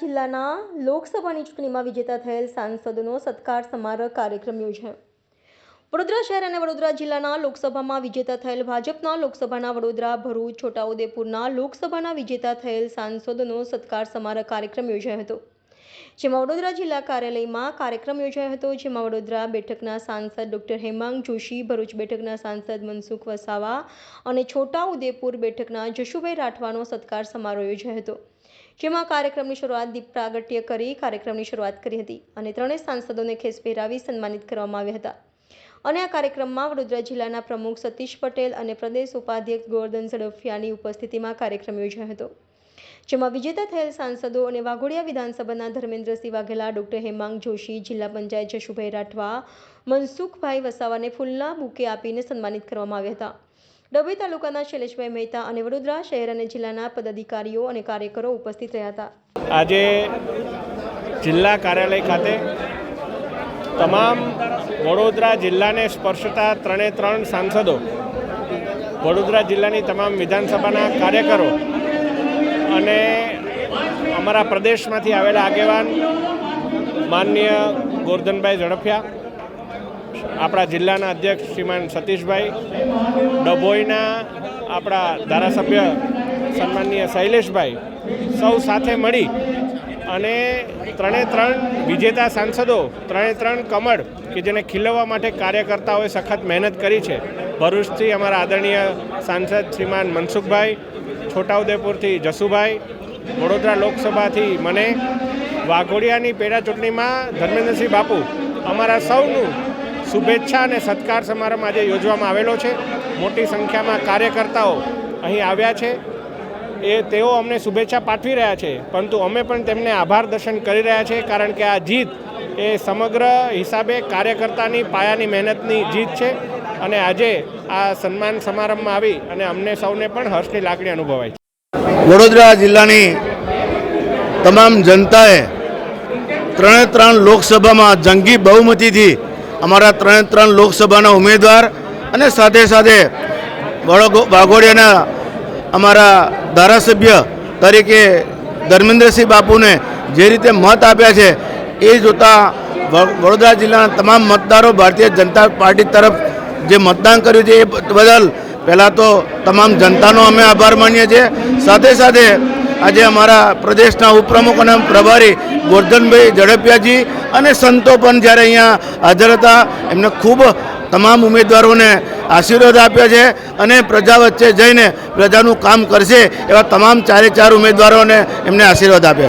જિલ્લાના લોકસભાની ચૂંટણીમાં વિજેતા થયેલ સાંસદોનો સત્કાર સમારોહ કાર્યક્રમ યોજાયો. વડોદરા શહેર અને વડોદરા જિલ્લાના લોકસભામાં વિજેતા થયેલ ભાજપના લોકસભાના વડોદરા, ભરૂચ, છોટાઉદેપુરના લોકસભાના વિજેતા થયેલ સાંસદોનો સત્કાર સમારોહ કાર્યક્રમ યોજાયો હતો. જેમાં વડોદરા જિલ્લા કાર્યાલયમાં કાર્યક્રમ યોજાયો હતો, જેમાં વડોદરા બેઠકના સાંસદ ડોક્ટર હેમાંગ જોશી, ભરૂચ બેઠકના સાંસદ મનસુખ વસાવા અને છોટાઉદેપુર બેઠકના જશુભાઈ રાઠવાનો સત્કાર સમારોહ યોજાયો હતો. જેમાં કાર્યક્રમની શરૂઆત દીપ પ્રાગટ્ય કરી કાર્યક્રમની શરૂઆત કરી હતી અને ત્રણેય સાંસદોને ખેસ પહેરાવી સન્માનિત કરવામાં આવ્યા હતા. અને આ કાર્યક્રમમાં વડોદરા જિલ્લાના પ્રમુખ સતીશ પટેલ અને પ્રદેશ ઉપાધ્યક્ષ ગોવર્ધન ઝડફિયાની ઉપસ્થિતિમાં કાર્યક્રમ યોજાયો હતો, જેમાં વિજેતા થયેલ સાંસદો અને વાઘોડિયા વિધાનસભાના ધર્મેન્દ્રસિંહ વાઘેલા ડોક્ટર હેમાંગ જોશી, જિલ્લા પંચાયત જશુભાઈ રાઠવા, મનસુખભાઈ વસાવાને ફૂલના બુકે આપીને સન્માનિત કરવામાં આવ્યા હતા. ડભોઈ તાલુકાના શૈલેષભાઈ મહેતા અને વડોદરા શહેર અને જિલ્લાના પદાધિકારીઓ અને કાર્યકરો ઉપસ્થિત રહ્યા હતા. આજે જિલ્લા કાર્યાલય ખાતે તમામ વડોદરા જિલ્લાને સ્પર્શતા ત્રણે ત્રણ સાંસદો, વડોદરા જિલ્લાની તમામ વિધાનસભાના કાર્યકરો અને અમારા પ્રદેશમાંથી આવેલા આગેવાન માનનીય ગોરધનભાઈ ઝડફિયા આપણા જિલ્લાના અધ્યક્ષ શ્રીમાન સતીશભાઈ ડભોઈના આપણા ધારાસભ્ય સન્માનીય શૈલેષભાઈ સૌ સાથે મળી અને ત્રણે ત્રણ વિજેતા સાંસદો, ત્રણે ત્રણ કમળ કે જેને ખીલવવા માટે કાર્યકર્તાઓએ સખત મહેનત કરી છે. ભરૂચથી અમારા આદરણીય સાંસદ શ્રીમાન મનસુખભાઈ, છોટાઉદેપુરથી જસુભાઈ, વડોદરા લોકસભાથી મને, વાઘોડિયાની પેટા ચૂંટણીમાં ધર્મેન્દ્રસિંહ બાપુ, અમારા સૌનું શુભેચ્છા અને સત્કાર સમારંભ આજે યોજવામાં આવેલો છે. મોટી સંખ્યામાં કાર્યકર્તાઓ અહીં આવ્યા છે. એ તેઓ અમને શુભેચ્છા પાઠવી રહ્યા છે. પરંતુ અમે પણ તેમને આભાર દર્શન કરી રહ્યા છે કારણ કે આ જીત એ સમગ્ર હિસાબે કાર્યકર્તાની પાયાની મહેનતની જીત છે અને આજે આ સન્માન સમારંભમાં આવી અને અમને સૌને પણ હર્ષની લાગણી અનુભવાય છે. વડોદરા જિલ્લાની તમામ જનતાએ ત્રણે ત્રણ લોકસભામાં જંગી બહુમતીથી અમારા ત્રણે ત્રણ લોકસભાના ઉમેદવાર અને સાથે સાથે વાઘોડિયાના અમારા ધારાસભ્ય તરીકે ધર્મેન્દ્રસિંહ બાપુને જે રીતે મત આપ્યા છે, એ જોતાં વડોદરા જિલ્લાના તમામ મતદારો ભારતીય જનતા પાર્ટી તરફ જે મતદાન કર્યું છે, એ બદલ પહેલાં તો તમામ જનતાનો અમે આભાર માનીએ છીએ. સાથે સાથે આજે અમારા પ્રદેશના ઉપપ્રમુખ અને પ્રભારી ગોરધનભાઈ ઝડપિયાજી અને સંતો પણ જ્યારે અહીંયા હાજર હતા, એમને ખૂબ તમામ ઉમેદવારોને આશીર્વાદ આપ્યા છે અને પ્રજા વચ્ચે જઈને પ્રજાનું કામ કરશે એવા તમામ ચારે ચાર ઉમેદવારોને એમને આશીર્વાદ આપ્યા